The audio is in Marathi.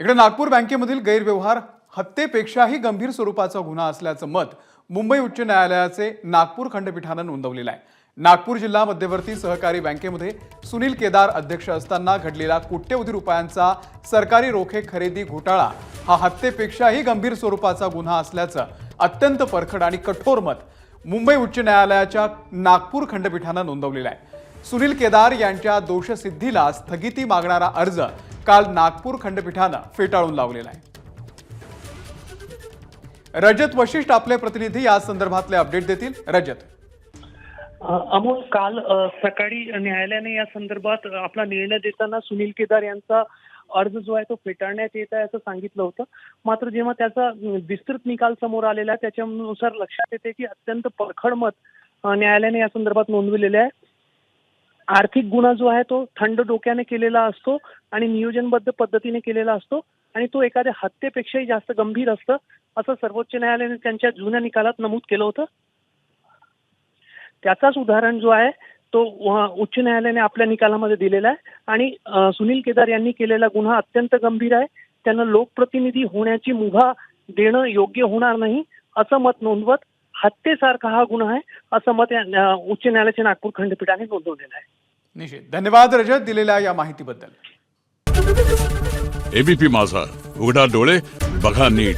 इकडे नागपूर बँकेमधील गैरव्यवहार हत्येपेक्षाही गंभीर स्वरूपाचा गुन्हा असल्याचं मत मुंबई उच्च न्यायालयाचे नागपूर खंडपीठानं नोंदवलेलं आहे. नागपूर जिल्हा मध्यवर्ती सहकारी बँकेमध्ये सुनील केदार अध्यक्ष असताना घडलेला कोट्यवधी रुपयांचा सरकारी रोखे खरेदी घोटाळा हा हत्येपेक्षाही गंभीर स्वरूपाचा गुन्हा असल्याचं अत्यंत परखड आणि कठोर मत मुंबई उच्च न्यायालयाच्या नागपूर खंडपीठानं नोंदवलेलं आहे. सुनील केदार यांच्या दोषसिद्धीला स्थगिती मागणारा अर्ज काल नागपूर खंडपीठानं फेटाळून लावलेला आहे. रजत वशिष्ठ आपले प्रतिनिधी या संदर्भातले अपडेट देतील. रजत. अमोल काल सकाळी न्यायालयाने या संदर्भात आपला निर्णय देताना सुनील केदार यांचा अर्ज जो आहे तो फेटाळण्यात येत आहे असं सांगितलं होतं. मात्र जेव्हा त्याचा विस्तृत निकाल समोर आलेला आहे त्याच्यानुसार लक्षात येते की अत्यंत परखड मत न्यायालयाने या संदर्भात नोंदविलेले आहे. आर्थिक गुन्हा जो आहे तो थंड डोक्याने केलेला असतो आणि नियोजनबद्ध पद्धतीने केलेला असतो आणि तो एखाद्या हत्येपेक्षाही जास्त गंभीर असतं असं सर्वोच्च न्यायालयाने त्यांच्या जुन्या निकालात नमूद केलं होतं. त्याचाच उदाहरण जो आहे तो उच्च न्यायालयाने आपल्या निकालामध्ये दिलेला आहे आणि सुनील केदार यांनी केलेला गुन्हा अत्यंत गंभीर आहे. त्यांना लोकप्रतिनिधी होण्याची मुभा देणं योग्य होणार नाही असं मत नोंदवत हत्येसारखा हा गुन्हा आहे असं मत या, उच्च न्यायालयाच्या नागपूर खंडपीठाने नोंदवलेलं आहे. निषेध. धन्यवाद रजत दिलेल्या या माहितीबद्दल. एबीपी माझा. उघडा डोळे बघा नीट.